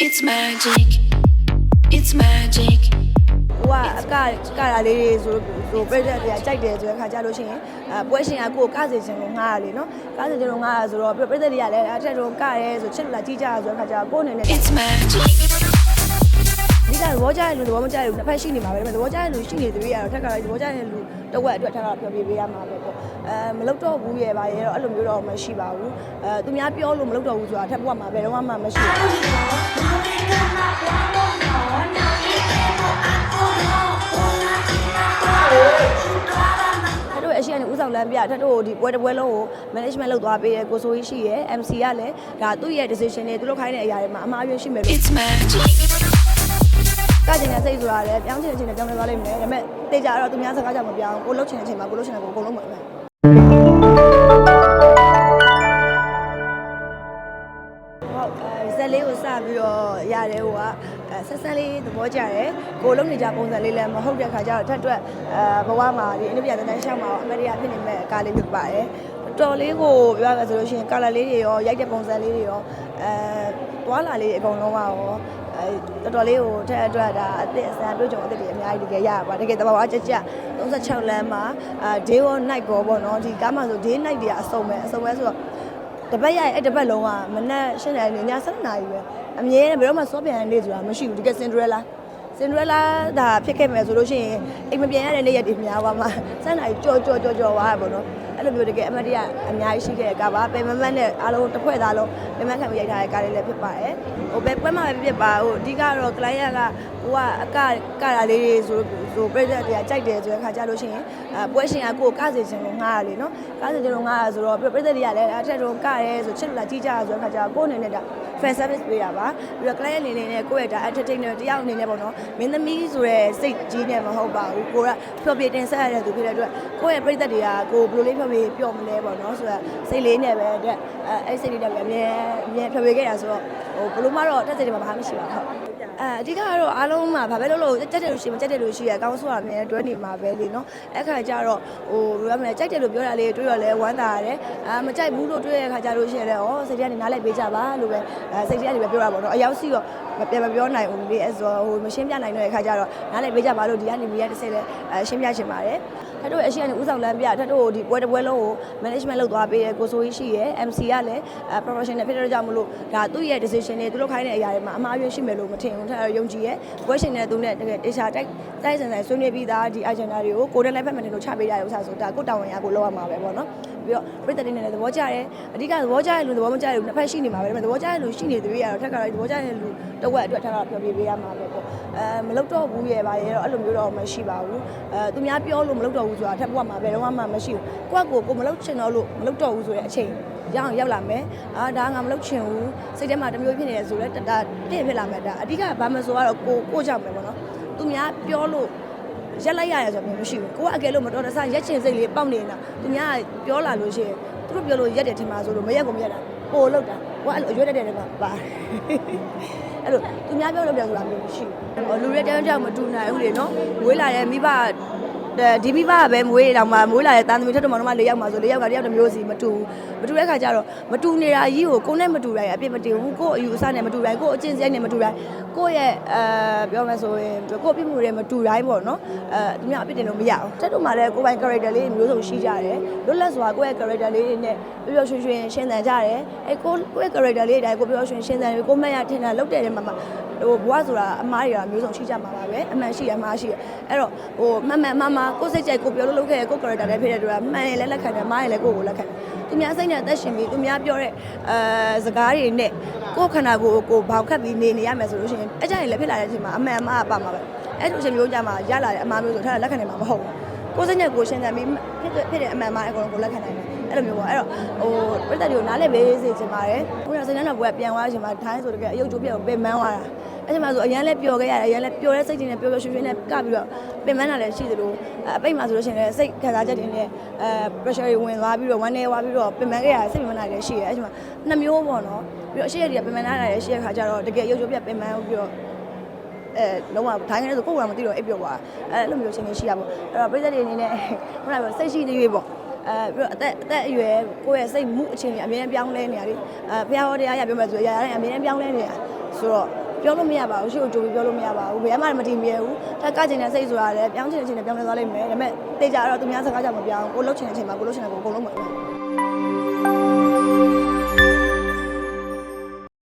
It's magic. It's magic. ဟိုကအကကတာလေးတွေဆိုဆိုပြည့်တဲ့တွေကကြိုက်တယ်ဆိုတဲ့ခါကြလို့ရှိရင်အဲပွဲရှင်ကကိုယ်ကစေချင်လို့ငားရလေနော်ကစေချင်လို့ငားရဆိုတော့ပြည့်တဲ့တွေကလည်းအထက်တော့ကရဲဆိုချစ်လာကြည့်ကြရဆိုတဲ့ခါကျကိုယ်အနေနဲ့ It's magic. ဒီကသဘောကျတဲ့လူသဘောမကျတဲ့လူတစ်ဖက်ရှိနေမှာပဲဒါပေမဲ့သဘောကျတဲ့လူရှိနေသေးရတော့ထက်ကတော့သဘောကျတဲ့လူတစ်ဝက်အတွက်ထက်တော့ပြောပြပေးရမှာပဲပေါ့အဲမလုပ်တော့ဘူးရဲ့ပါရဲ့တော့အဲ့လိုမျိုးတော့မရှိပါဘူးအဲသူများပြောလို့မလုပ်တော့ဘူးဆိုတာထက်ဘဝမှာဘယ်တော့မှမရှိဘူးထပ်တို့အရှိအနေဦးဆောင်လမ်းပြထပ်တို့ဒီပွဲတစ်ပွဲလုံးကို management လုပ်သွားပေးတယ်ကိုဆိုကြီးရှိရယ် MC ကလည်းဒါသူ့ရဲ့ decision တွေသူတို့ခိုင်းတဲ့အရာတွေမှာအမှားအယွင်းရှိမယ်လို့ It's magic. ကကျင်တဲ့စိတ်ဆိုတာလည်းပြောင်းချင်တဲ့အချိန်နဲ့ပြောင်းလဲသွားလိမ့်မယ်ဒါပေမဲ့တေချာတော့သူများစကားကြောင့်မပြောင်းကိုလှုပ်ချင်တဲ့အချိန်မှာကိုလှုပ်ချင်တဲ့ကိုအကုန်လုံးမှာပဲဟုတ်အဲဇက်လေးကိုစပြီးတော့ရတယ်ဟိုကအဲဆက်ဆက်လေးသဘောကျတယ်ကိုလုံးနေကြပုံစံလေးလည်းမဟုတ်တဲ့ခါကျတော့ထက်တွက်အဲဘဝမှာဒီအနုပြတဲ့တန်းရှောက်မှာအမရိယဖြစ်နေမဲ့ကားလေးဖြစ်ပါတယ်တော်လေးကိုပြောရမယ်ဆိုလို့ရှိရင်ကာလာလေးတွေရောရိုက်တဲ့ပုံစံလေးတွေရောအဲတွာလာလေးအကုန်လုံးပါရောအဲ တော်တော်လေးကိုထက်အတွက်ဒါအသက်အစံတွေ့ကြုံအသက်တွေအများကြီးတကယ်ရပါတကယ်တဘာဝကြကြ36လမ်းမှာအာ day or night ပေါ်ပေါ့နော်ဒီကားမှာဆို day night တွေကအစုံပဲအစုံပဲဆိုတော့တပတ်ရရင်အဲ့တပတ်လုံးကမနက်၈နာရီည7နာရီပဲအမြဲတမ်းဘယ်တော့မှစောပြန်တဲ့နေ့ဆိုတာမရှိဘူးတကယ်စင်ဒရဲလာ စင်ဒရဲလာဒါဖြစ်ခဲ့မယ်ဆိုလို့ရှိရင်အိမ်မပြန်ရတဲ့နေ့ရက်တွေများပါမှာ7နာရီကြော်ကြော်ကြော်ကြော်သွားရပါတော့အဲ့လိုမျိုးတကယ်အမတ်တရအများကြီးရှိခဲ့တဲ့ကားပါပဲမမတ်နဲ့အားလုံးတစ်ဖွဲ့သားလုံးမမတ်ခံပြီးရိုက်ထားတဲ့ကားလေးလည်းဖြစ်ပါတယ်ဟိုပဲပွဲမှာပဲဖြစ်ပါဟိုအဓိကတော့ client က ဟိုကအကကတာလေးတွေဆိုဆိုပြည့်တဲ့တွေကကြိုက်တယ်ဆိုတဲ့ခါကြလို့ရှိရင်အဲပွဲရှင်ကကိုယ်ကစေချင်လို့ငားရလေနော်ကစေချင်လို့ငားရဆိုတော့ပြည့်တဲ့တွေကလည်းအထက်တော့ကရဲဆိုချစ်လာကြည့်ကြရဆိုတဲ့ခါကျကိုယ်အနေနဲ့ဒါ fan service ပေးရပါပြီးတော့ client အနေနဲ့ကိုယ့်ရဲ့ဒါ entertainer တယောက်အနေနဲ့ပေါ့နော်မင်းသမီးဆိုတဲ့စိတ်ကြီးနဲ့မဟုတ်ပါဘူးကိုကဖျော်ပြတင်ဆက်ရတဲ့သူဖြစ်တဲ့အတွက်ကိုယ့်ရဲ့ပြည့်သက်တွေကကိုဘယ်လိုလေးဖျော်ပြပျော်မလဲပေါ့နော်ဆိုတော့စိတ်လေးနဲ့ပဲတဲ့အဲအဲ့စိတ်လေးနဲ့ပဲအမြဲအမြဲဖျော်ပြခဲ့တာဆိုတော့ ဟိုဘယ်လိုမှတော့တက်စိတ်တွေမှာဘာမှမရှိပါဘူးဟုတ်အဲအဓိကကတော့အားလုံးမှာဘာပဲလို့လို့ကြက်တယ်လို့ရှိရင်ကြက်တယ်လို့ရှိရအကောင်းဆိုတာအမြဲတွဲနေမှာပဲလေနော်အဲ့ခါကျတော့ဟိုဘယ်လိုရမလဲကြိုက်တယ်လို့ပြောတာလေးတွေးတော့လဲဝမ်းသာရတယ်အာမကြိုက်ဘူးလို့တွေးရတဲ့ခါကျလို့ရှိရင်လည်းဩစိတ်ထဲကနေနားလိုက်ပေးကြပါလို့ပဲအဲစိတ်ထဲကနေပဲပြောတာပေါ့နော်အရောက်စီတော့မပြန်မပြောနိုင်ဘူးလေအဲဆိုဟိုမရှင်းပြနိုင်တဲ့ခါကျတော့နားလိုက်ပေးကြပါလို့ဒီကနေမီရတစ်ဆယ်လဲအဲရှင်းပြချင်ပါတယ်ထပ်တို့အရှိအနေဦးဆောင်လမ်းပြထပ်တို့ဒီပွဲတစ်ပွဲလုံးကို management လုပ်သွားပေးတယ်ကိုဆိုကြီးရှိရယ် MC ကလည်းအဲ professional ဖြစ်တဲ့ကြောင့်မလို့ဒါသူ့ရဲ့ decision တွေသူတို့ခိုင်းတဲ့အရာတွေမှာအမှားအယွင်းရှိမယ်လို့မထင်ဘူးထပ်တော့ယုံကြည်ရယ်ပွဲရှင်တဲ့သူနဲ့တကယ်တေချာတိုက်တိုက်ဆန်ဆန်ဆွေးနွေးပြီးသားဒီ agenda တွေကိုကိုယ်နဲ့လည်းဖက်မှန်တယ်လို့ချပေးရတဲ့ဥစ္စာဆိုတာကိုတာဝန်ရကိုလောက်ရမှာပဲပေါ့နော်ပြီးတော့ပြည်သက်တွေနဲ့လည်းသဘောကျတယ်အဓိကသဘောကျတဲ့လူသဘောမကျတဲ့လူတစ်ဖက်ရှိနေမှာပဲဒါပေမဲ့သဘောကျတဲ့လူရှိနေသေးရတော့ထက်ကတော့သဘောကျတဲ့လူတစ်ဝက်အတွက်ထက်တော့ပြောပြပေးရမှာပဲပေါ့အဲမလုပ်တော့ဘူးရဲ့ပါရဲ့တော့အဲ့လိုမျိုးတော့မရှိပါဘူးအဲသူများပြောလို့မလုပ်တော့ဘူးဆိုတာထက်ဘဝမှာဘယ်တော့မှမရှိဘူးကိုယ့်ကိုယ်ကိုမလုပ်ချင်တော့လို့မလုပ်တော့ဘူးဆိုတဲ့အချိန် ရအောင်ရောက်လာမယ်အာဒါငါမလုပ်ချင်ဘူးစိတ်ထဲမှာတစ်မျိုးဖြစ်နေတယ်ဆိုတော့ဒါပြည့်ဖြစ်လာမယ်ဒါအဓိကဘာမှဆိုတော့ကိုကိုကြောက်မယ်ပေါ့နော်သူများပြောလို့ရက်လိုက်ရတယ်ဆိုတော့မရှိဘူးကိုကအကယ်လို့မတော်တဆရက်ချင်စိတ်လေးပေါက်နေတာသူများပြောလာလို့ရှိရင်သူတို့ပြောလို့ရက်တယ်ထင်ပါဆိုလို့မရက်ကိုမရက်တာပို့လောက်တာကိုကအဲ့လိုအရွက်တက်တဲ့ကပါအဲ့လိုသူများပြောလို့ပြောဆိုတာမျိုးမရှိဘူးလူတွေတန်းတောင်မတူနိုင်ဘူးလေနော်မွေးလာတဲ့မိဘဒီမိဘကပဲမွေးတောင်မှမွေးလာတဲ့တန်းသမီးထက်တော့မှတော့၄ယောက်မှဆို၄ယောက်ကတယောက်တစ်မျိုးစီမတူမတူတဲ့ခါကျတော့မတူနေတာကြီးကိုကိုနဲ့မတူတိုင်းအပြစ်မတင်ဘူးကို့အယူအဆနဲ့မတူတိုင်းကို့အကျင့်စရိုက်နဲ့မတူတိုင်းကိုယ့်ရဲ့အဲပြောမှဆိုရင်ကို့ပြစ်မှုတွေမတူတိုင်းပေါ့နော်အဲသူများအပြစ်တင်လို့မရအောင်တက်တော့မှလည်းကိုယ်ပိုင် character လေးမျိုးစုံရှိကြတယ်လွတ်လပ်စွာကိုယ့်ရဲ့ character လေးတွေနဲ့ပျော်ပျော်ရွှင်ရွှင်ရှင်းသန်ကြတယ်အဲကိုကိုယ့်ရဲ့ character လေးတွေတိုင်းကိုပျော်ပျော်ရွှင်ရှင်းသန်ပြီးကိုမက်ရထင်တာလုပ်တဲ့နေမှာမှာဟိုဘဝဆိုတာအမားတွေကမျိုးစုံရှိကြမှာပါပဲအမှန်ရှိရအမှားရှိရအဲ့တော့ဟိုမမှန်မမကိုစိတ်ကြိုက်ကိုပြောလို့လုပ်ခဲ့တဲ့ကို character တွေဖြစ်တဲ့အတွက်မှန်ရင်လည်းလက်ခံတယ်မှားရင်လည်းကိုကိုလက်ခံတယ်သူများစိတ်နဲ့အသက်ရှင်ပြီးသူများပြောတဲ့အဲစကားတွေနဲ့ကိုခန္ဓာကိုယ်ကိုဘောင်ခတ်ပြီးနေနေရမယ်ဆိုလို့ရှိရင်အကြိုက်လည်းဖြစ်လာတဲ့အချိန်မှာအမှန်အမှားပါမှာပဲအဲ့လိုအချိန်မျိုးကြမှာရလာတဲ့အမှားမျိုးဆိုထားတာလက်ခံနေမှာမဟုတ်ဘူးကိုစိတ်နဲ့ကိုရှင်းတယ်ပြီးဖြစ်တဲ့ဖြစ်တဲ့အမှန်မှာအကုန်လုံးကိုလက်ခံနိုင်တယ် အဲ့လိုမျိုးပေါ့အဲ့တော့ဟိုပြဿနာတွေကိုနားလည်ပေးစေချင်ပါတယ်ဘုရားစိတ်နဲ့တော့ဘုရားပြန်သွားချင်ပါထိုင်းဆိုတကယ်အယုတ်ကျိုးပြတ်ကိုပင်မန်းသွားတာအဲ့ဒီမှာဆိုအရန်လဲပျော်ခဲ့ရတယ်အရန်လဲပျော်တဲ့စိတ်တွေနဲ့ပျော်ပျော်ရွှင်ရွှင်နဲ့ကပြီးတော့ပင်မန်းတာလည်းရှိသလိုအပိတ်မှာဆိုလို့ရှိရင်လည်းစိတ်ခံစားချက်တွေနဲ့အဲ pressure တွေဝင်သွားပြီးတော့ဝမ်းနေသွားပြီးတော့ပင်မန်းခဲ့ရစိတ်ပင်မန်းတာလည်းရှိတယ်အဲ့ဒီမှာနှစ်မျိုးပေါ့နော်ပြီးတော့အရှိရတွေကပင်မန်းတာလည်းရှိရခါကျတော့တကယ်အယုတ်ကျိုးပြတ်ပင်မန်းပြီးတော့အဲလုံးဝထိုင်းနေဆိုကိုယ်ကမသိတော့အိပ်ပျော်သွားအဲအဲ့လိုမျိုးချင်းချင်းရှိရပေါ့အဲ့တော့ပြည်သက်တွေအနေနဲ့ခုနကပြောစိတ်ရှိသေးပြီပေါ့ အဲပြီးတော့အသက်အသက်အရွယ်ကိုယ့်ရဲ့စိတ်မှုအခြေအနေအမြဲတမ်းပြောင်းလဲနေရတယ်အဲဘုရားဟောတရားရပြောမယ်ဆိုရရတိုင်းအမြဲတမ်းပြောင်းလဲနေတာဆိုတော့ပြောလို့မရပါဘူးရှေ့ကိုကြိုပြီးပြောလို့မရပါဘူးဘယ်မှမတည်မြဲဘူးထက်ကချင်တဲ့စိတ်ဆိုတာလည်းပြောင်းချင်တဲ့အချိန်နဲ့ပြောင်းလဲသွားလိမ့်မယ်ဒါပေမဲ့တေချာတော့သူများစကားကြောင့်မပြောင်းကိုလှုပ်ချင်တဲ့အချိန်မှာကိုလှုပ်ချင်တဲ့ကိုအကုန်လုံးမပြောင်း